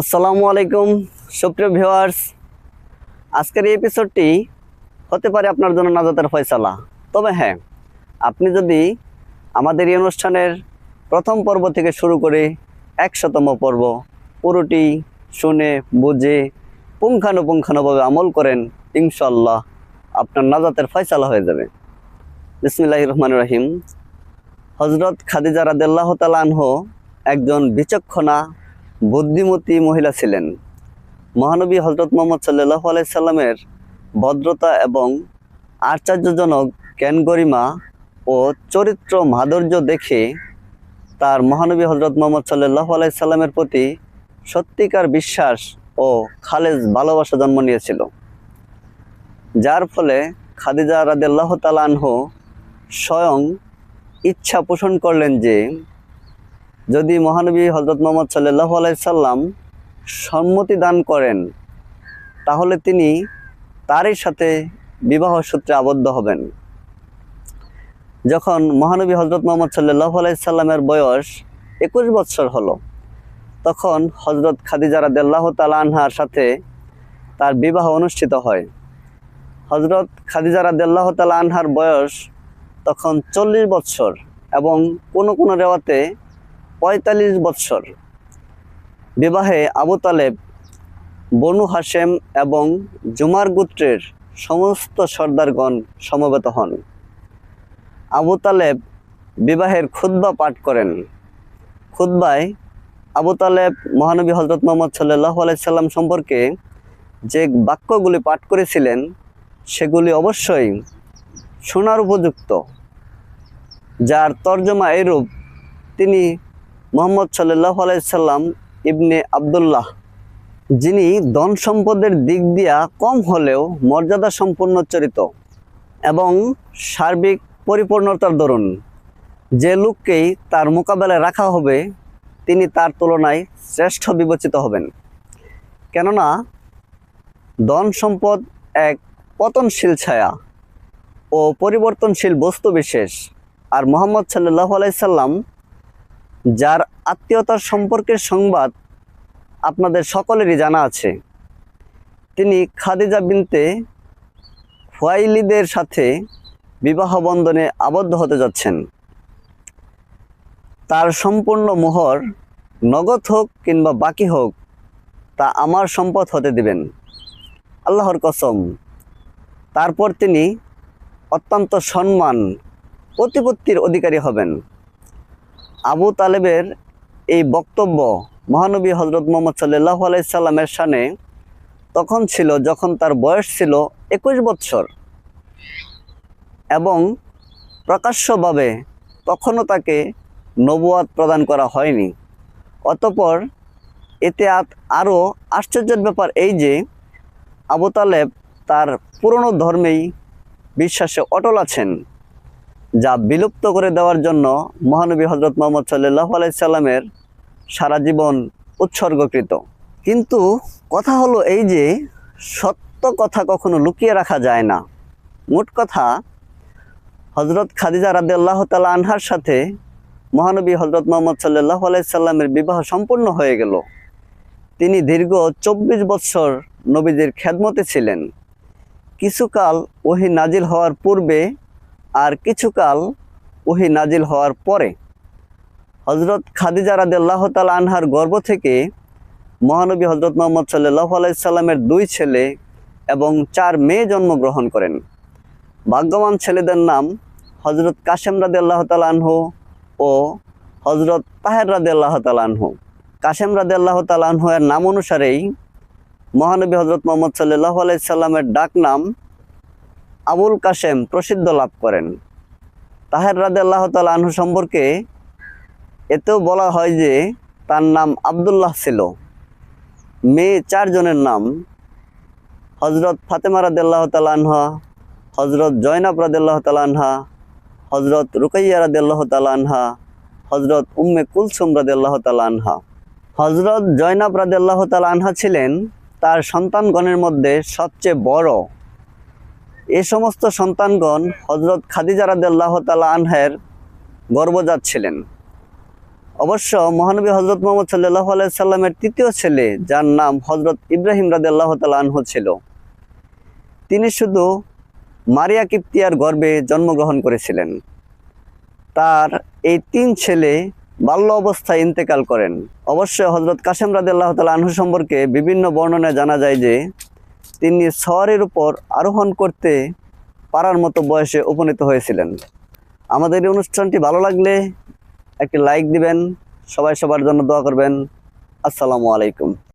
আসসালামু আলাইকুম, সুপ্রিয় ভিউয়ার্স। আজকের এই এপিসোডটি হতে পারে আপনার জন্য নাজাতের ফয়সালা। তবে হ্যাঁ আপনি যদি আমাদের এই অনুষ্ঠানের প্রথম পর্ব থেকে শুরু করে একশতম পর্ব পুরোটি শুনে, বুঝে, পুঙ্খানুপুঙ্খানুভাবে আমল করেন ইনশাল্লাহ আপনার নাজাতের ফয়সালা হয়ে যাবে। বিসমিল্লাহ রহমান রহিম। হজরত খাদিজা রাদেল্লাহ তালানহ একজন বিচক্ষণা বুদ্ধিমতী মহিলা ছিলেন। মহানবী হজরত মোহাম্মদ সাল্লাহ আলাইসাল্লামের ভদ্রতা এবং আশ্চর্যজনক জ্ঞান গরিমা ও চরিত্র মাধুর্য দেখে তার মহানবী হজরত মোহাম্মদ সাল্লাহ আলাইসাল্লামের প্রতি সত্যিকার বিশ্বাস ও খালেজ ভালোবাসা জন্ম নিয়েছিল। যার ফলে খাদিজা রাদেল্লাহ তালানহ স্বয়ং ইচ্ছা পোষণ করলেন যে যদি মহানবী হজরত মোহাম্মদ সাল্লাহ আলাইসাল্লাম সম্মতি দান করেন, তাহলে তিনি তারই সাথে বিবাহ সূত্রে আবদ্ধ হবেন। যখন মহানবী হজরত মোহাম্মদ সাল্লাহ আলাইসাল্লামের বয়স একুশ বৎসর হলো, তখন হজরত খাদিজা রাদেল্লাহ তালানহার সাথে তার বিবাহ অনুষ্ঠিত হয়। হজরত খাদিজা রাদেল্লাহ তালানহার বয়স তখন চল্লিশ বৎসর এবং কোনো কোনো রেওয়াতে পঁয়তাল্লিশ বৎসর। বিবাহে আবু তালেব, বনু হাসেম এবং জুমার গোত্রের সমস্ত সর্দারগণ সমবেত হন। আবু তালেব বিবাহের খুদ্া পাঠ করেন। খুদ্বায় আবু তালেব মহানবী হজরত মোহাম্মদ সাল্লাহ আলাইসাল্লাম সম্পর্কে যে বাক্যগুলি পাঠ করেছিলেন, সেগুলি অবশ্যই শোনার উপযুক্ত। যার তর্জমা এরূপ তিনি মোহাম্মদ সাল্লাহ আলাইসাল্লাম ইবনে আবদুল্লাহ, যিনি ধন সম্পদের দিক দিয়া কম হলেও মর্যাদা সম্পন্ন চরিত এবং সার্বিক পরিপূর্ণতার দরুন যে লোককেই তার মোকাবেলায় রাখা হবে, তিনি তার তুলনায় শ্রেষ্ঠ বিবেচিত হবেন। কেননা, ধন সম্পদ এক পতনশীল ছায়া ও পরিবর্তনশীল বস্তু বিশেষ। আর মোহাম্মদ সাল্লাহ আলাইসাল্লাম যার আত্মীয়তার সম্পর্কের সংবাদ আপনাদের সকলেরই জানা আছে। তিনি খাদিজা বিনতে ফুয়াইলিদের সাথে বিবাহ বন্ধনে আবদ্ধ হতে যাচ্ছেন। তার সম্পূর্ণ মোহর নগদ হোক কিংবা বাকি হোক, তা আমার সম্পদ হতে দিবেন। আল্লাহর কসম। তারপর তিনি অত্যন্ত সম্মান, প্রতিপত্তির অধিকারী হবেন। আবু তালেবের এই বক্তব্য মহানবী হজরত মোহাম্মদ সাল্লাহ আলাইসাল্লামের সানে তখন ছিল যখন তার বয়স ছিল একুশ বৎসর। এবং প্রকাশ্যভাবে তখনও তাকে নবুয়াদ প্রদান করা হয়নি। অতপর এতে আরও আশ্চর্যের ব্যাপার এই যে, আবু তালেব তার পুরনো ধর্মেই বিশ্বাসে অটল আছেন। যা বিলুপ্ত করে দেওয়ার জন্য মহানবী হজরত মোহাম্মদ সাল্লাহ আলাইসাল্লামের সারা জীবন উৎসর্গকৃত। কিন্তু কথা হলো এই যে, সত্য কথা কখনো লুকিয়ে রাখা যায় না। মোট কথা হজরত খাদিজা রাদিয়াল্লাহ তালা আনহার সাথে মহানবী হজরত মোহাম্মদ সাল্লাহ আলাইসাল্লামের বিবাহ সম্পূর্ণ হয়ে গেল। তিনি দীর্ঘ চব্বিশ বৎসর নবীদের খেদমতে ছিলেন। কিছুকাল ওহি নাজিল হওয়ার পূর্বে আর কিছুকাল ওহি নাজিল হওয়ার পরে হজরত খাদিজা রাদিল্লাহ তাল আনহার গর্ভ থেকে মহানবী হজরত মোহাম্মদ সাল্লাহ আলাইসাল্লামের দুই ছেলে এবং চার মেয়ে জন্মগ্রহণ করেন। ভাগ্যবান ছেলেদের নাম হজরত কাশেম রাদিল্লাহ তালানহ ও হজরত তাহের রাদিল্লাহ তালানহু কাশেম রাদিল্লাহ তালানহু এর নাম অনুসারেই মহানবী হজরত মোহাম্মদ সাল্লাহ আলাইসাল্লামের ডাক নাম আবুল কাশেম প্রসিদ্ধ লাভ করেন। তাহের রাদে আল্লাহ তাল আনহু সম্পর্কে এতেও বলা হয় যে, তার নাম আবদুল্লাহ ছিল। মেয়ে চারজনের নাম হজরত ফাতেমা রাদেল্লাহ তালানহা হজরত জয়নাব রাদেল্লাহ তালানহা হজরত রুকাইয়া রাদেল্লাহ তালানহা হজরত উম্মে কুলসুম রাদেল্লাহ তালানহা হজরত জয়নাব রাদেল্লাহ তালানহা ছিলেন তার সন্তানগণের মধ্যে সবচেয়ে বড় এ সমস্ত সন্তানগণ হজরত খাদিজা রাদিয়াল্লাহু তাআলা আনহের গর্বজাত ছিলেন। অবশ্য মহানবী হজরত মোহাম্মদ সাল্লাহ সাল্লামের তৃতীয় ছেলে, যার নাম হজরত ইব্রাহিম রাদিয়াল্লাহ তাআলা আনহু ছিল, তিনি শুধু মারিয়া কিপ্তিয়ার গর্ভে জন্মগ্রহণ করেছিলেন। তার এই তিন ছেলে বাল্য অবস্থায় ইন্তেকাল করেন। অবশ্য হজরত কাসেম রাদিয়াল্লাহ তাআলা আনহু সম্পর্কে বিভিন্ন বর্ণনায় জানা যায় যে তিনি শহরের উপর আরোহণ করতে পারার মতো বয়সে উপনীত হয়েছিলেন। আমাদের এই অনুষ্ঠানটি ভালো লাগলে একটি লাইক দিবেন, সবাই সবার জন্য দোয়া করবেন। আসসালামু আলাইকুম।